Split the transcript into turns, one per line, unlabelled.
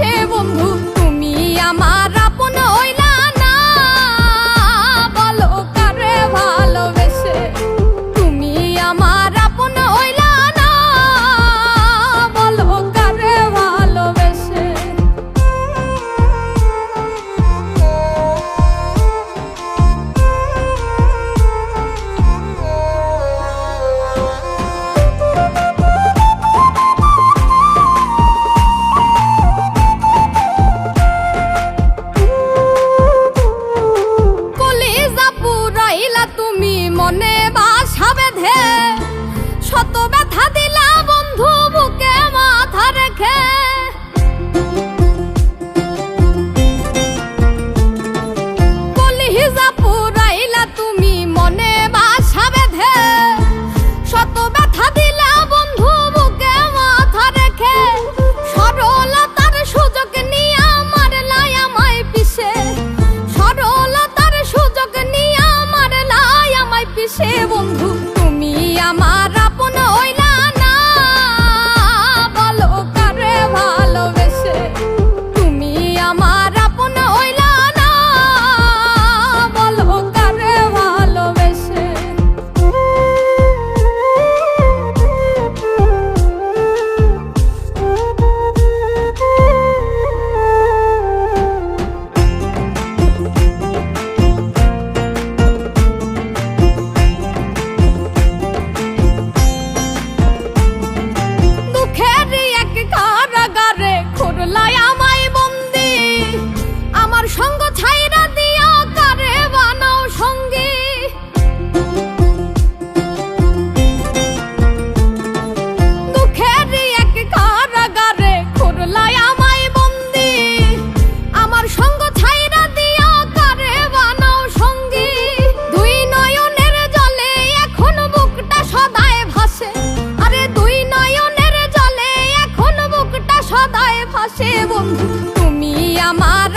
আকাশে বন্ধু তুমি আমার yeah. সদায় ভাসে বন্ধু তুমি আমার